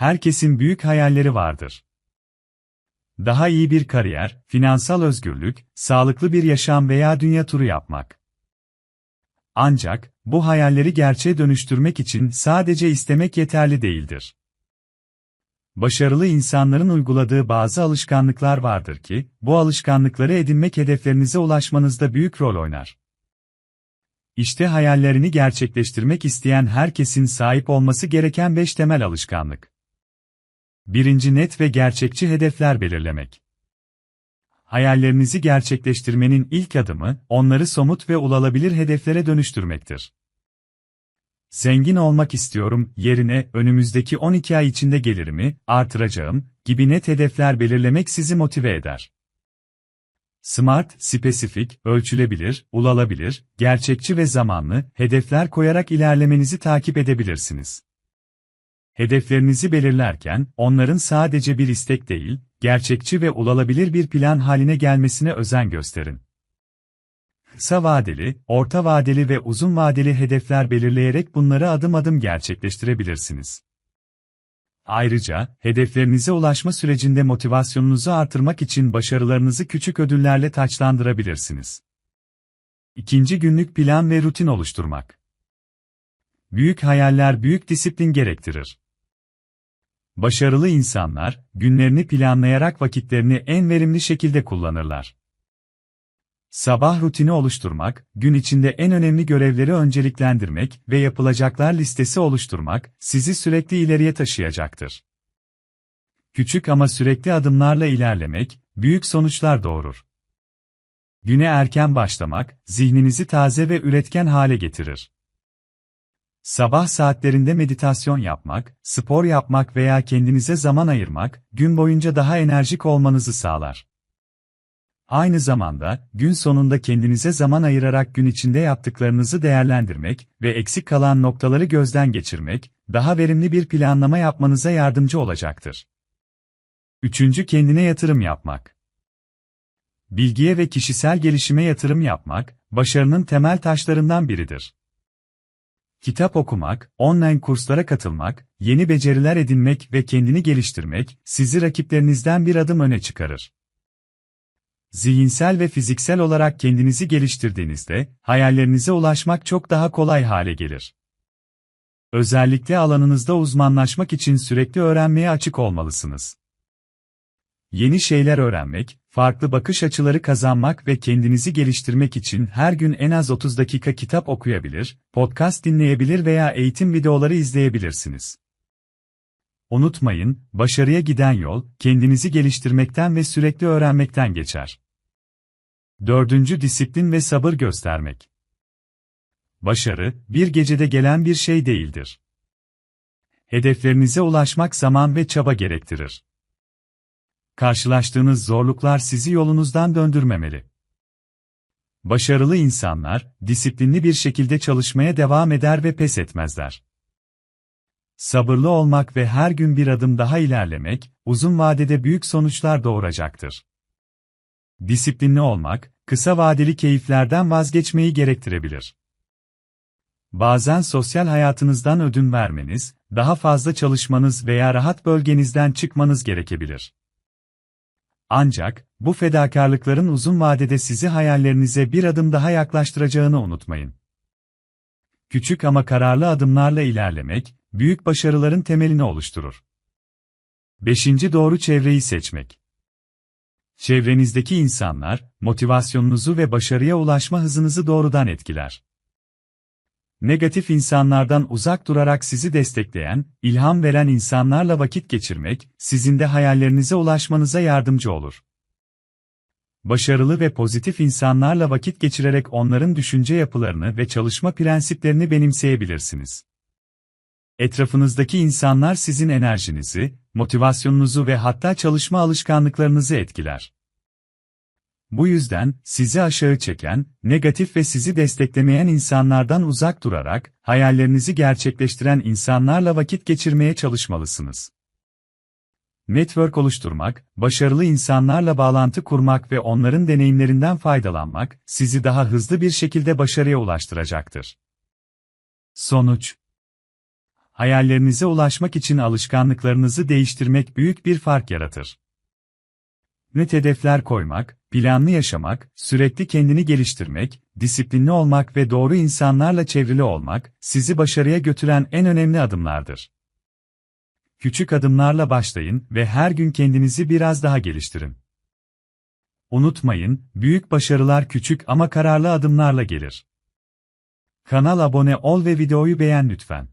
Herkesin büyük hayalleri vardır. Daha iyi bir kariyer, finansal özgürlük, sağlıklı bir yaşam veya dünya turu yapmak. Ancak, bu hayalleri gerçeğe dönüştürmek için sadece istemek yeterli değildir. Başarılı insanların uyguladığı bazı alışkanlıklar vardır ki, bu alışkanlıkları edinmek hedeflerinize ulaşmanızda büyük rol oynar. İşte hayallerini gerçekleştirmek isteyen herkesin sahip olması gereken 5 temel alışkanlık. Birinci net ve gerçekçi hedefler belirlemek. Hayallerinizi gerçekleştirmenin ilk adımı, onları somut ve ulaşılabilir hedeflere dönüştürmektir. Zengin olmak istiyorum yerine önümüzdeki 12 ay içinde gelirimi artıracağım gibi net hedefler belirlemek sizi motive eder. Smart, spesifik, ölçülebilir, ulaşılabilir, gerçekçi ve zamanlı hedefler koyarak ilerlemenizi takip edebilirsiniz. Hedeflerinizi belirlerken, onların sadece bir istek değil, gerçekçi ve ulaşılabilir bir plan haline gelmesine özen gösterin. Kısa vadeli, orta vadeli ve uzun vadeli hedefler belirleyerek bunları adım adım gerçekleştirebilirsiniz. Ayrıca, hedeflerinize ulaşma sürecinde motivasyonunuzu artırmak için başarılarınızı küçük ödüllerle taçlandırabilirsiniz. İkinci günlük plan ve rutin oluşturmak. Büyük hayaller büyük disiplin gerektirir. Başarılı insanlar, günlerini planlayarak vakitlerini en verimli şekilde kullanırlar. Sabah rutini oluşturmak, gün içinde en önemli görevleri önceliklendirmek ve yapılacaklar listesi oluşturmak, sizi sürekli ileriye taşıyacaktır. Küçük ama sürekli adımlarla ilerlemek, büyük sonuçlar doğurur. Güne erken başlamak, zihninizi taze ve üretken hale getirir. Sabah saatlerinde meditasyon yapmak, spor yapmak veya kendinize zaman ayırmak, gün boyunca daha enerjik olmanızı sağlar. Aynı zamanda, gün sonunda kendinize zaman ayırarak gün içinde yaptıklarınızı değerlendirmek ve eksik kalan noktaları gözden geçirmek, daha verimli bir planlama yapmanıza yardımcı olacaktır. Üçüncü kendine yatırım yapmak. Bilgiye ve kişisel gelişime yatırım yapmak, başarının temel taşlarından biridir. Kitap okumak, online kurslara katılmak, yeni beceriler edinmek ve kendini geliştirmek, sizi rakiplerinizden bir adım öne çıkarır. Zihinsel ve fiziksel olarak kendinizi geliştirdiğinizde, hayallerinize ulaşmak çok daha kolay hale gelir. Özellikle alanınızda uzmanlaşmak için sürekli öğrenmeye açık olmalısınız. Yeni şeyler öğrenmek, farklı bakış açıları kazanmak ve kendinizi geliştirmek için her gün en az 30 dakika kitap okuyabilir, podcast dinleyebilir veya eğitim videoları izleyebilirsiniz. Unutmayın, başarıya giden yol, kendinizi geliştirmekten ve sürekli öğrenmekten geçer. Dördüncü disiplin ve sabır göstermek. Başarı, bir gecede gelen bir şey değildir. Hedeflerinize ulaşmak zaman ve çaba gerektirir. Karşılaştığınız zorluklar sizi yolunuzdan döndürmemeli. Başarılı insanlar, disiplinli bir şekilde çalışmaya devam eder ve pes etmezler. Sabırlı olmak ve her gün bir adım daha ilerlemek, uzun vadede büyük sonuçlar doğuracaktır. Disiplinli olmak, kısa vadeli keyiflerden vazgeçmeyi gerektirebilir. Bazen sosyal hayatınızdan ödün vermeniz, daha fazla çalışmanız veya rahat bölgenizden çıkmanız gerekebilir. Ancak, bu fedakarlıkların uzun vadede sizi hayallerinize bir adım daha yaklaştıracağını unutmayın. Küçük ama kararlı adımlarla ilerlemek, büyük başarıların temelini oluşturur. 5. Doğru çevreyi seçmek. Çevrenizdeki insanlar, motivasyonunuzu ve başarıya ulaşma hızınızı doğrudan etkiler. Negatif insanlardan uzak durarak sizi destekleyen, ilham veren insanlarla vakit geçirmek, sizin de hayallerinize ulaşmanıza yardımcı olur. Başarılı ve pozitif insanlarla vakit geçirerek onların düşünce yapılarını ve çalışma prensiplerini benimseyebilirsiniz. Etrafınızdaki insanlar sizin enerjinizi, motivasyonunuzu ve hatta çalışma alışkanlıklarınızı etkiler. Bu yüzden, sizi aşağı çeken, negatif ve sizi desteklemeyen insanlardan uzak durarak, hayallerinizi gerçekleştiren insanlarla vakit geçirmeye çalışmalısınız. Network oluşturmak, başarılı insanlarla bağlantı kurmak ve onların deneyimlerinden faydalanmak, sizi daha hızlı bir şekilde başarıya ulaştıracaktır. Sonuç Hayallerinize ulaşmak için alışkanlıklarınızı değiştirmek büyük bir fark yaratır. Net hedefler koymak, planlı yaşamak, sürekli kendini geliştirmek, disiplinli olmak ve doğru insanlarla çevrili olmak, sizi başarıya götüren en önemli adımlardır. Küçük adımlarla başlayın ve her gün kendinizi biraz daha geliştirin. Unutmayın, büyük başarılar küçük ama kararlı adımlarla gelir. Kanal abone ol ve videoyu beğen lütfen.